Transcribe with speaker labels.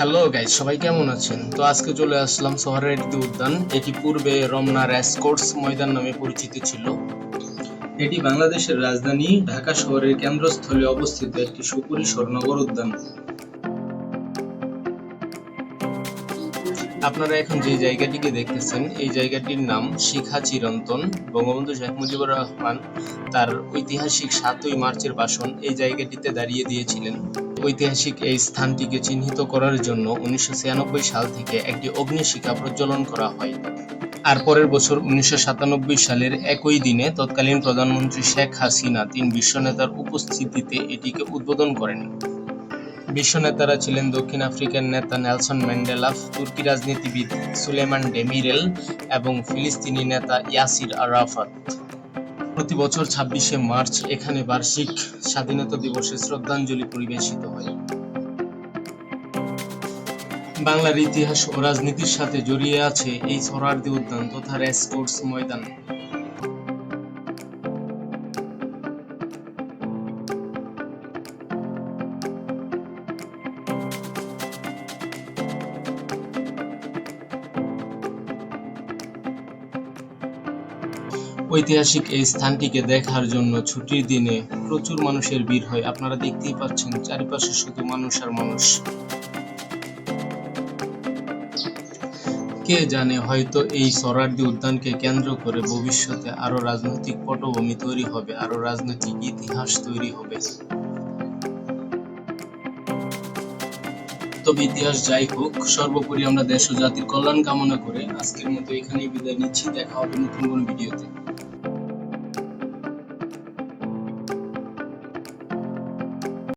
Speaker 1: Hello guys সবাই কেমন আছেন? তো আজকে চলে আসলাম শহরের একটি উদ্যান এটি পূর্বে রমনা রেসকোর্স ময়দান নামে পরিচিত ছিল। এটি বাংলাদেশের রাজধানী ঢাকা শহরের কেন্দ্রস্থলে অবস্থিত একটি সুপরিসর নগর উদ্যান। আপনারা এখন যে জায়গাটিকে দেখতেছেন, এই জায়গাটির নাম শিখা চিরন্তন। বঙ্গবন্ধু শেখ মুজিবুর রহমান তার ঐতিহাসিক সাতই মার্চের ভাষণ এই জায়গাটিতে দাঁড়িয়ে দিয়েছিলেন। ঐতিহাসিক এই স্থানটিকে চিহ্নিত করার জন্য উনিশশো ছিয়ানব্বই সাল থেকে একটি অগ্নিশিখা প্রজ্বলন করা হয়। আর পরের বছর উনিশশো সাতানব্বই সালের একই দিনে তৎকালীন প্রধানমন্ত্রী শেখ হাসিনা তিন বিশ্ব নেতার উপস্থিতিতে এটিকে উদ্বোধন করেন। বিশ্ব নেতারা ছিলেন দক্ষিণ আফ্রিকার নেতা নেলসন ম্যান্ডেলা, তুর্কি রাজনীতিবিদ সুলেমান ডেমিরেল এবং ফিলিস্তিনি নেতা ইয়াসির আরাফাত। প্রতি বছর ছাব্বিশে মার্চ এখানে বার্ষিক স্বাধীনতা দিবসে শ্রদ্ধাঞ্জলি পরিবেশিত হয়। বাংলার ইতিহাস ও রাজনীতির সাথে জড়িয়ে আছে এই সরার্দি উদ্যান তথা রেসকোর্স ময়দান। ঐতিহাসিক এই স্থানটিকে দেখার জন্য ছুটির দিনে প্রচুর মানুষের ভিড় হয়। আপনারা দেখতেই পাচ্ছেন, চারিপাশে শুধু মানুষ আর মানুষ। কে জানে, হয়তো এই সরার্দি উদ্যানকে কেন্দ্র করে ভবিষ্যতে আরও রাজনৈতিক পটভূমি তৈরি হবে আরও রাজনৈতিক ইতিহাস তৈরি হবে। তবে ইতিহাস যাই হোক, সর্বোপরি আমরা দেশ ও জাতির কল্যাণ কামনা করে আজকের মতো এখানেই বিদায় নিচ্ছি। দেখা হবে নতুন কোনো ভিডিওতে।